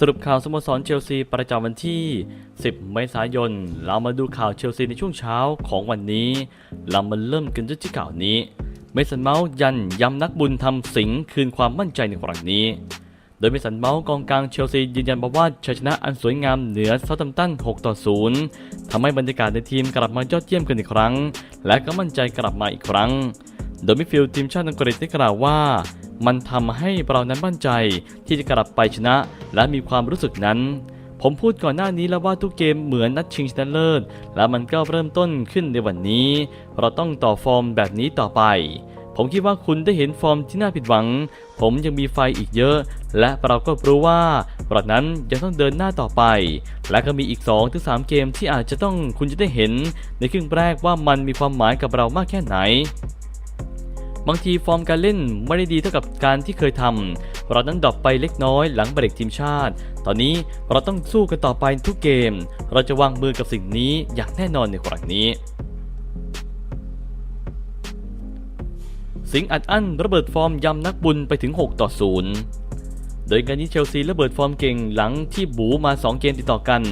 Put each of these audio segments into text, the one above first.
สรุปข่าวสโมสรเชลซีประจำวันที่ 10 เมษายน เรามาดูข่าวเชลซีในช่วงเช้าของวันนี้ เรามาเริ่มกันด้วยที่ข่าวนี้ เมสันเมาส์ยันย้ำนักบุญทำสิงคืนความมั่นใจในครั้งนี้ โดยเมสันเมาส์กองกลางเชลซียืนยันบอกว่าชัยชนะอันสวยงามเหนือเซาท์แฮมตัน 6 ต่อ 0 ทำให้บรรยากาศในทีมกลับมายอดเยี่ยมกันอีกครั้ง และก็มั่นใจกลับมาอีกครั้ง โดยมิฟิลทีมชาติอังกฤษได้กล่าวว่า มันทำให้เรานั้นมั่นใจที่จะกลับไปชนะ และมีความรู้สึกนั้น ผมพูดก่อนหน้านี้แล้วว่าทุกเกมเหมือนนัดชิงชนะเลิศ และมันก็เริ่มต้นขึ้นในวันนี้ เราต้องต่อฟอร์มแบบนี้ต่อไป ผมคิดว่าคุณได้เห็นฟอร์มที่น่าผิดหวัง ผมยังมีไฟอีกเยอะ และเราก็รู้ว่าเรานั้นยังต้องเดินหน้าต่อไป และก็มีอีก 2-3ถึง3เกมที่อาจจะต้องคุณจะได้เห็น ในครึ่งแรกว่ามันมีความหมายกับเรามากแค่ไหน บางทีฟอร์มการเล่นไม่ได้ดีเท่ากับการที่เคยทำเรานั้นดรอปไปเล็กน้อยหลังเบรกทีมชาติ ตอนนี้เราต้องสู้กันต่อไปทุกเกม เราจะวางมือกับสิ่งนี้อย่างแน่นอนในครั้งนี้ สิงห์อัดอั้นระเบิดฟอร์มยำนักบุญไปถึง 6 ต่อ 0โดยการนี้เชลซีระเบิดฟอร์มเก่งหลังที่บูมา 2 เกมติดต่อกัน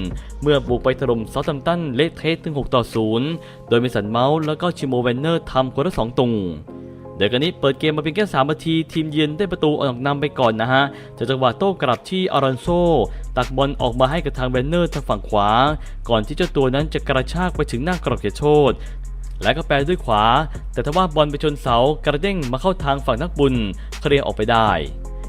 เมื่อบุกไปถล่มเซาท์แฮมตันเละเทะถึง 6 ต่อ 0 โดยมีสันเมาส์แล้วก็ชิโมเวนเนอร์ทำคนละสองตุง เดี๋ยวกันนี้เปิดเกมมาเพียงแค่3นาที ทีมเยือนได้ประตูออกนำไปก่อนนะฮะจากจังหวะโต้กลับที่อารอนโซ ตักบอลออกมาให้กับทางแวนเนอร์ทางฝั่งขวา ก่อนที่เจ้าตัวนั้นจะกระชากไปถึงหน้ากรอบเขตโทษและก็แปรด้วยขวา แต่ทว่าบอลไปชนเสากระเด้งมาเข้าทางฝั่งนักบุญเคลียร์ออกไปได้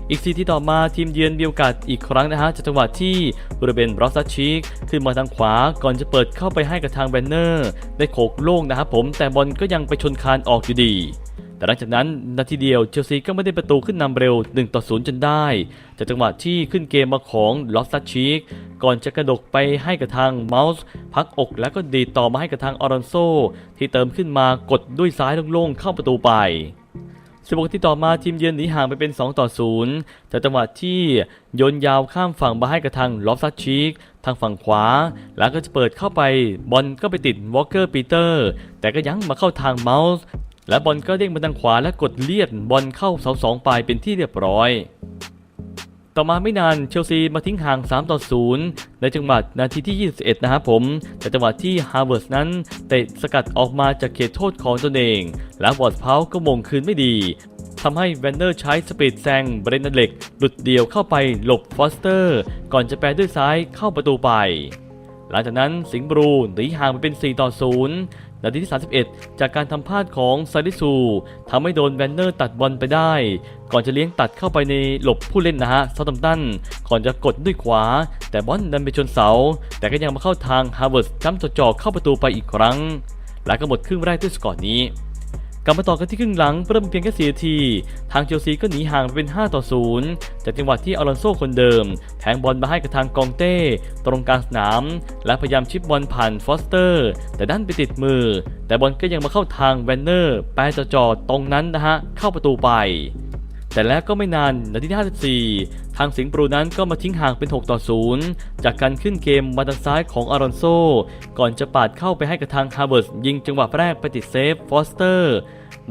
อีกสีที่ต่อมาทีมเยือนมีโอกาสอีกครั้งนะฮะจากจังหวะที่บริเวณบรอสซัชชิกขึ้นมาทางขวาก่อนจะเปิดเข้าไปให้กับทางแวนเนอร์ ได้โขกโล่งนะครับผมแต่บอลก็ยังไปชนคานออกอยู่ดี แต่หลังจากนั้นนาทีเดียวเชลซีก็ไม่ได้ประตูขึ้นนำเร็ว1ต่อ0จนได้ จากจังหวะที่ขึ้นเกมมาของลอสซัชชิกก่อนจะกระดกไปให้กับทางเมาส์พักอกแล้วก็ดีต่อมาให้กับทางออรอนโซที่เติมขึ้นมากดด้วยซ้ายโล่งๆเข้าประตูไป16ที่ต่อมาทีมเยือนหนีห่างไปเป็น 2 ต่อ 0 จากจังหวะที่โยนยาวข้ามฝั่งมาให้กับทางลอฟซัชชิกทางฝั่งขวา แล้วก็จะเปิดเข้าไปบอลก็ไปติดวอลเกอร์ปีเตอร์ แต่ก็ยังมาเข้าทางเมาส์ และบอลก็เด้งมาทางขวาและกดเลียดบอลเข้าเสาสองไปเป็นที่เรียบร้อย ต่อมาไม่นานเชลซีมาทิ้งห่าง 3 ต่อ 0 ในจังหวะนาทีที่ 21 นะครับผมจากจังหวะที่ฮาร์เวิร์สนั้นเตะสกัดออกมาจากเขตโทษของตนเอง และวอร์ดเพาก็มงคืนไม่ดีทำให้แวนเนอร์ใช้สปีดแซงเบรนนเล็กหลุดเดียวเข้าไปหลบฟอสเตอร์ ก่อนจะแปรด้วยซ้ายเข้าประตูไป หลังจากนั้นสิงห์บรูหนีห่างไปเป็น 4 ต่อ 0 นาทีที่ 31 จากการทำพลาดของซาดิสูทำให้โดนแวนเนอร์ตัดบอลไปได้ ก่อนจะเลี้ยงตัดเข้าไปในหลบผู้เล่นนะฮะเซาตัมตันก่อนจะกดด้วยขวา แต่บอลดันไปชนเสา แต่ก็ยังมาเข้าทางฮาร์เวิร์ดจ้ำจ่อๆเข้าประตูไปอีกครั้ง และก็หมดครึ่งแรกด้วยสกอร์นี้ กลับมาต่อกันที่ครึ่งหลังเริ่มเพียงแค่4นาที ทางเชลซีก็หนีห่างไปเป็น 5 ต่อ 0 จากจังหวะที่อลอนโซคนเดิม แทงบอลมาให้กับทางกองเต้ ตรงกลางสนาม และพยายามชิปบอลผ่านฟอสเตอร์ แต่ด้านไปติดมือ แต่บอลก็ยังมาเข้าทางแวนเนอร์ แปรจ่อตรงนั้นนะฮะ เข้าประตูไป แต่แล้วก็ไม่นานนาทีที่54 ทางสิงห์ปรูนั้นก็มาทิ้งห่างเป็น 6 ต่อ 0 จากการขึ้นเกมมาทางซ้ายของอารอนโซ ก่อนจะปาดเข้าไปให้กับทางฮาร์เวิร์สยิงจังหวะแรกไปติดเซฟฟอสเตอร์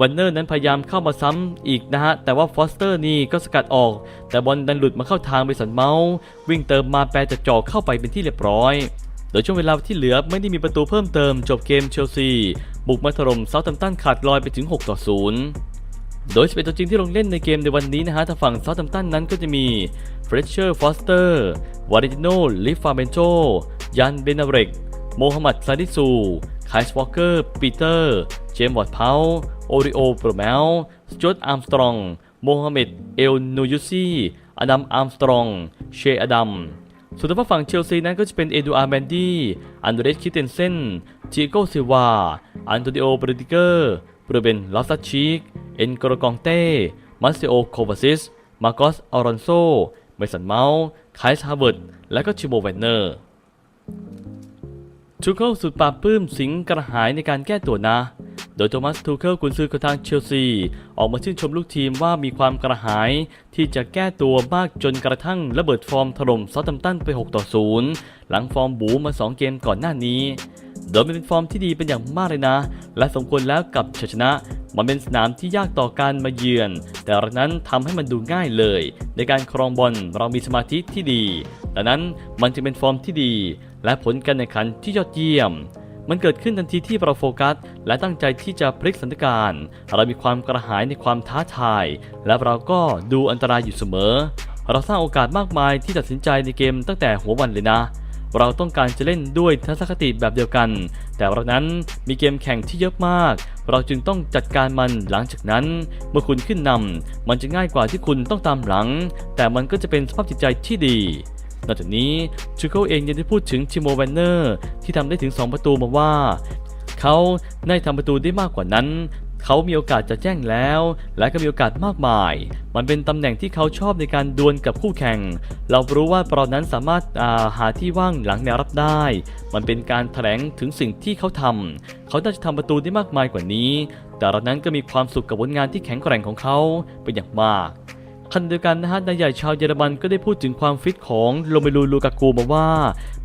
วันเนอร์นั้นพยายามเข้ามาซ้ำอีกนะฮะ แต่ว่าฟอสเตอร์นี่ก็สกัดออก แต่บอลดันหลุดมาเข้าทางไปสันเมาส์วิ่งเติมมาแปรจะจ่อเข้าไปเป็นที่เรียบร้อยโดยช่วงเวลาที่เหลือไม่ได้มีประตูเพิ่มเติมจบเกมเชลซี บุกมาถล่มเซาท์แฮมตันขาดลอยไปถึง 6 ต่อ 0 โดย 11 ตัวจริงที่ลงเล่นในเกมในวันนี้นะฮะทางฝั่งเซาท์แฮมตันนั้นก็จะมีเฟรเชอร์ฟอสเตอร์วาริจิโนลิฟฟาเบนโจยันเบนาเรกโมฮัมหมัดซาดิซูไคส์วอลเกอร์ปีเตอร์เจมส์วอร์ดเพาโอริโอโปรเมลสจวตอาร์มสตรองโมฮัมเหม็ดเอลนูยุซีอดัมอาร์มสตรองเชอดัมส่วนทางฝั่งเชลซีนั้นก็จะเป็นเอดูอาร์แมนดี้อันเดรสคิเทนเซนจิโกซิวาอันโตนิโอเบรดิเกอร์บริเบนลอสซัชชิก เอ็นโกรกองเต้มาซิโอโควาซิส มาโกสอารอนโซ เมสันเมาส์ไคส์ฮาร์เวิร์ด และก็ชิโมแวนเนอร์ทูเคิลสุดปราบปลื้มสิงกระหายในการแก้ตัวนะ โดยโทมัสทูเคิลกุนซือของทางเชลซี ออกมาชื่นชมลูกทีมว่ามีความกระหายที่จะแก้ตัวมากจนกระทั่งระเบิดฟอร์มถล่มซาตัมตันไป 6 ต่อ 0 หลังฟอร์มบูมา 2 เกมก่อนหน้านี้ โดยเป็นฟอร์มที่ดีเป็นอย่างมากเลยนะ และสมควรแล้วกับชัยชนะ มันเป็นสนามที่ยากต่อการมาเยือน แต่รานั้นทำให้มันดูง่ายเลย ในการครองบอลเรามีสมาธิที่ดีดังนั้นมันจึงเป็นฟอร์มที่ดี และผลการแข่งขันที่ยอดเยี่ยม มันเกิดขึ้นทันทีที่เราโฟกัส และตั้งใจที่จะพลิกสถานการณ์เรามีความกระหายในความท้าทาย และเราก็ดูอันตรายอยู่เสมอ เราสร้างโอกาสมากมายที่ตัดสินใจในเกมตั้งแต่หัววันเลยนะ เราต้องการจะเล่นด้วยทัศนคติแบบเดียวกัน แต่เรานั้นมีเกมแข่งที่เยอะมาก เราจึงต้องจัดการมันหลังจากนั้น เมื่อคุณขึ้นนำมันจะง่ายกว่าที่คุณต้องตามหลัง แต่มันก็จะเป็นสภาพจิตใจที่ดีนอกจากนี้ชูเคิลเองยังได้พูดถึงชิโมแวนเนอร์ที่ทำได้ถึง 2 ประตูมาว่า เขาได้ทำประตูได้มากกว่านั้น เขามีโอกาสจะแจ้งแล้ว และก็มีโอกาสมากมาย มันเป็นตำแหน่งที่เขาชอบในการดวลกับคู่แข่ง เรารู้ว่าเรานั้นสามารถาหาที่ว่างหลังแนวรับได้ มันเป็นการแถลงถึงสิ่งที่เขาทำ เขาน่าจะทำประตูได้มากมายกว่านี้ แต่เรานั้นก็มีความสุขกับผลงานที่แข็งแกร่งของเขาเป็นอย่างมากขณะเดียวกันนะฮะนายใหญ่ชาวเยอรมันก็ได้พูดถึงความฟิตของโรเมลูลูกากูมาว่า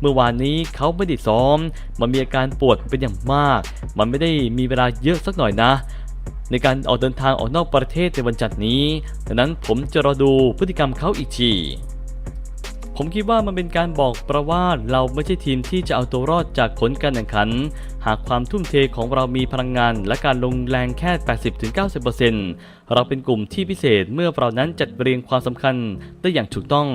เมื่อวานนี้เขาไม่ได้ซ้อม มันมีอาการปวดเป็นอย่างมาก มันไม่ได้มีเวลาเยอะสักหน่อยนะ ในการออกเดินทางออกนอกประเทศในวันจันทร์นี้ดังนั้นผมจะรอดูพฤติกรรมเขาอีกทีผมคิดว่ามันเป็นการบอกประว่าเราไม่ใช่ทีมที่จะเอาตัวรอดจากผลการแข่งขัน หากความทุ่มเทของเรามีพลังงานและการลงแรงแค่ 80-90%เเราเป็นกลุ่มที่พิเศษเมื่อเรานั้นจัดเรียงความสำคัญได้อย่างถูกต้อง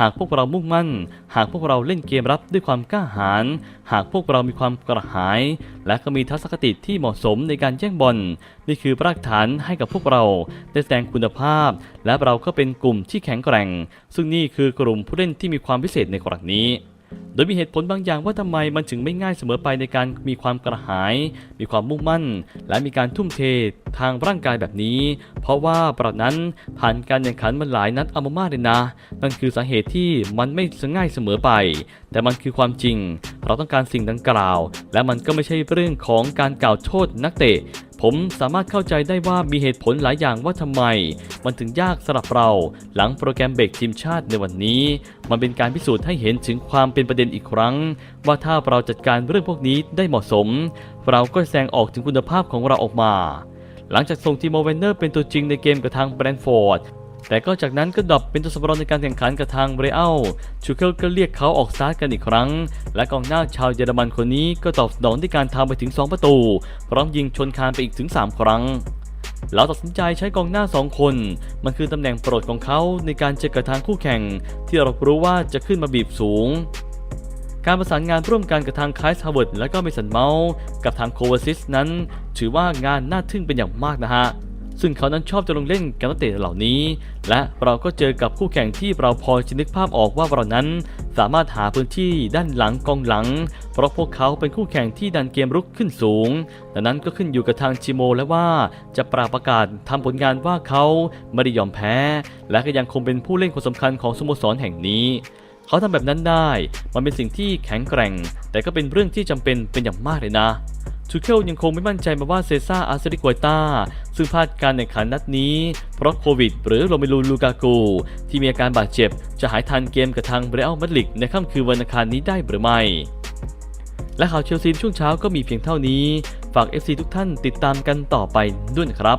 หากพวกเรามุ่งมั่น หากพวกเราเล่นเกมรับด้วยความกล้าหาญ หากพวกเรามีความกระหาย และก็มีทัศนคติที่เหมาะสมในการแย่งบอล นี่คือรากฐานให้กับพวกเราได้แสดงคุณภาพ และเราก็เป็นกลุ่มที่แข็งแกร่ง ซึ่งนี่คือกลุ่มผู้เล่นที่มีความพิเศษในกรณีนี้ โดยมีเหตุผลบางอย่างว่าทำไมมันถึงไม่ง่ายเสมอไปในการมีความกระหาย มีความมุ่งมั่น และมีการทุ่มเททางร่างกายแบบนี้ เพราะว่าปราะนั้นผ่านการแข่งขันมาหลายนัดเอามามากเลยนะ นั่นคือสาเหตุที่มันไม่ง่ายเสมอไป แต่มันคือความจริง เราต้องการสิ่งดังกล่าว และมันก็ไม่ใช่เรื่องของการกล่าวโทษนักเตะ ผมสามารถเข้าใจได้ว่ามีเหตุผลหลายอย่างว่าทำไม มันถึงยากสำหรับเรา หลังโปรแกรมเบรกทีมชาติในวันนี้ มันเป็นการพิสูจน์ให้เห็นถึงความเป็นประเด็นอีกครั้ง ว่าถ้าเราจัดการเรื่องพวกนี้ได้เหมาะสม เราก็แสดงออกถึงคุณภาพของเราออกมา หลังจากส่งทีโมเวนเนอร์เป็นตัวจริงในเกมกับทางแบรนท์ฟอร์ด แต่ก็จากนั้นก็ดรอปเป็นตัวสำรองในการแข่งขันกับทางเบรอัลชูเคิลก็เรียกเขาออกสตาร์ทกันอีกครั้ง และกองหน้าชาวเยอรมันคนนี้ก็ตอบสนองด้วยการทำไปถึง 2 ประตู พร้อมยิงชนคานไปอีกถึง 3 ครั้งเราตัดสินใจใช้กองหน้า 2 คน มันคือตำแหน่งโปรดของเขาในการเจอกับทางคู่แข่ง ที่เรารู้ว่าจะขึ้นมาบีบสูง การประสานงานร่วมกันกับทางคายส์ฮาวเวิร์ดและก็เมสันเมาส์กับทางโควาซิสนั้น ถือว่างานน่าทึ่งเป็นอย่างมากนะฮะ ซึ่งเขานั้นชอบจะลงเล่นกับนักเตะเหล่านี้ และเราก็เจอกับคู่แข่งที่เราพอจะนึกภาพออกว่าเรานั้น สามารถหาพื้นที่ด้านหลังกองหลัง เพราะพวกเขาเป็นคู่แข่งที่ดันเกมรุกขึ้นสูง ดังนั้นก็ขึ้นอยู่กับทางชิโมและว่าจะปราประกาศทำผลงานว่าเขาไม่ได้ยอมแพ้ และก็ยังคงเป็นผู้เล่นคนสำคัญของสโมสรแห่งนี้เขาทำแบบนั้นได้ มันเป็นสิ่งที่แข็งแกร่ง แต่ก็เป็นเรื่องที่จำเป็นเป็นอย่างมากเลยนะ ทูเคิลยังคงไม่มั่นใจมาว่าเซซ่าอาเซริกวยตาซึ่งพลาดการแข่งขันนัดนี้ เพราะโควิด หรือโรเมลูลูกากู ที่มีอาการบาดเจ็บ จะหายทันเกมกับทางเบรอัลมาดริดในค่ำคืนวันอังคารนี้ได้หรือไม่ และข่าวเชลซีช่วงเช้าก็มีเพียงเท่านี้ ฝาก FC ทุกท่านติดตามกันต่อไปด้วยนะครับ